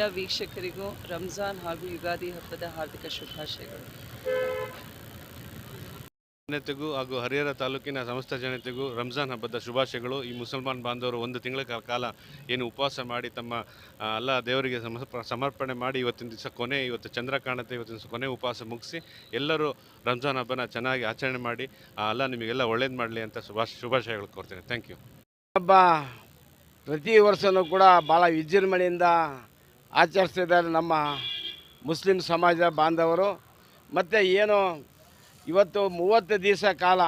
ಎಲ್ಲ ವೀಕ್ಷಕರಿಗೂ ರಂಜಾನ್ ಹಾಗೂ ಯುಗಾದಿ ಹಬ್ಬದ ಹಾರ್ದಿಕ ಶುಭಾಶಯಗಳು. ಜನತೆಗೂ ಹಾಗೂ ಹರಿಹರ ತಾಲೂಕಿನ ಸಮಸ್ತ ಜನತೆಗೂ ರಂಜಾನ್ ಹಬ್ಬದ ಶುಭಾಶಯಗಳು. ಈ ಮುಸಲ್ಮಾನ್ ಬಾಂಧವರು ಒಂದು ತಿಂಗಳ ಕಾಲ ಏನು ಉಪವಾಸ ಮಾಡಿ ತಮ್ಮ ಅಲ್ಲ ದೇವರಿಗೆ ಸಮರ್ಪ ಸಮರ್ಪಣೆ ಮಾಡಿ ಇವತ್ತಿನ ದಿವಸ ಕೊನೆ ಇವತ್ತು ಚಂದ್ರ ಕಾಣುತ್ತೆ ಇವತ್ತಿನ ದಿವಸ ಕೊನೆ ಉಪವಾಸ ಮುಗಿಸಿ ಎಲ್ಲರೂ ರಂಜಾನ್ ಹಬ್ಬನ ಚೆನ್ನಾಗಿ ಆಚರಣೆ ಮಾಡಿ ಆ ಅಲ್ಲ ನಿಮಗೆಲ್ಲ ಒಳ್ಳೇದು ಮಾಡಲಿ ಅಂತ ಶುಭಾಶ ಶುಭಾಶಯಗಳು ಕೋರ್ತೇನೆ. ಥ್ಯಾಂಕ್ ಯು ಹಬ್ಬ ಪ್ರತಿ ವರ್ಷವೂ ಕೂಡ ಭಾಳ ವಿಜೃಂಭಣೆಯಿಂದ ಆಚರಿಸ್ತಿದ್ದಾರೆ ನಮ್ಮ ಮುಸ್ಲಿಂ ಸಮಾಜದ ಬಾಂಧವರು. ಮತ್ತು ಏನು, ಇವತ್ತು ಮೂವತ್ತು ದಿವಸ ಕಾಲ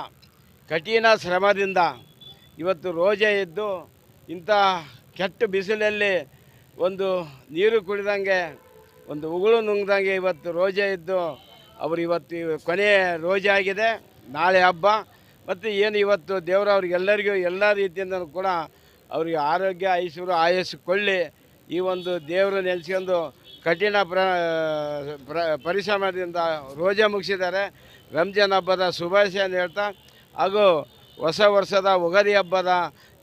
ಕಠಿಣ ಶ್ರಮದಿಂದ ಇವತ್ತು ರೋಜೆ ಇದ್ದು ಇಂಥ ಕೆಟ್ಟ ಬಿಸಿಲಲ್ಲಿ ಒಂದು ನೀರು ಕುಡಿದಂಗೆ, ಒಂದು ಉಗುಳು ನುಂಗ್ದಂಗೆ ಇವತ್ತು ರೋಜೆ ಇದ್ದು ಅವರು ಇವತ್ತು ಇವ- ಕೊನೆಯ ರೋಜೆ ಆಗಿದೆ, ನಾಳೆ ಹಬ್ಬ. ಮತ್ತು ಏನು ಇವತ್ತು ದೇವರು ಅವ್ರಿಗೆಲ್ಲರಿಗೂ ಎಲ್ಲ ರೀತಿಯಿಂದ ಕೂಡ ಅವರಿಗೆ ಆರೋಗ್ಯ, ಐಶ್ವರ್ಯ, ಆಯಸ್ಸು ಕೊಳ್ಳಿ ಈ ಒಂದು ದೇವರು ನೆಲೆಸ್ಕೊಂಡು ಕಠಿಣ ಪ್ರ, ಪ್ರ- ಪರಿಶ್ರಮದಿಂದ ರೋಜೆ ಮುಗಿಸಿದ್ದಾರೆ. ರಂಜಾನ್ ಹಬ್ಬದ ಶುಭಾಶಯನ ಹೇಳ್ತಾ, ಹಾಗೂ ಹೊಸ ವರ್ಷದ ಉಗದಿ ಹಬ್ಬದ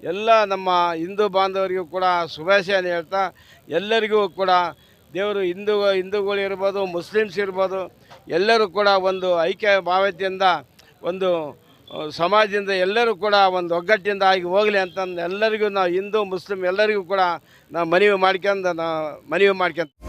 ಎಲ್ಲ ನಮ್ಮ ಹಿಂದೂ ಬಾಂಧವರಿಗೂ ಕೂಡ ಶುಭಾಶಯನ ಹೇಳ್ತಾ, ಎಲ್ಲರಿಗೂ ಕೂಡ ದೇವರು ಹಿಂದೂ, ಹಿಂದೂಗಳು ಇರ್ಬೋದು, ಮುಸ್ಲಿಮ್ಸ್ ಇರ್ಬೋದು, ಎಲ್ಲರೂ ಕೂಡ ಒಂದು ಐಕ್ಯ ಭಾವತೆಯಿಂದ ಒಂದು ಸಮಾಜದಿಂದ ಎಲ್ಲರೂ ಕೂಡ ಒಂದು ಒಗ್ಗಟ್ಟಿಂದ ಆಗಿ ಹೋಗಲಿ ಅಂತಂದು ಎಲ್ಲರಿಗೂ ನಾವು ಹಿಂದೂ ಮುಸ್ಲಿಮ್ ಎಲ್ಲರಿಗೂ ಕೂಡ ನಾವು ಮನವಿ ಮಾಡ್ಕೊಂಡು ನಾವು ಮನವಿ ಮಾಡ್ಕೊಂಡು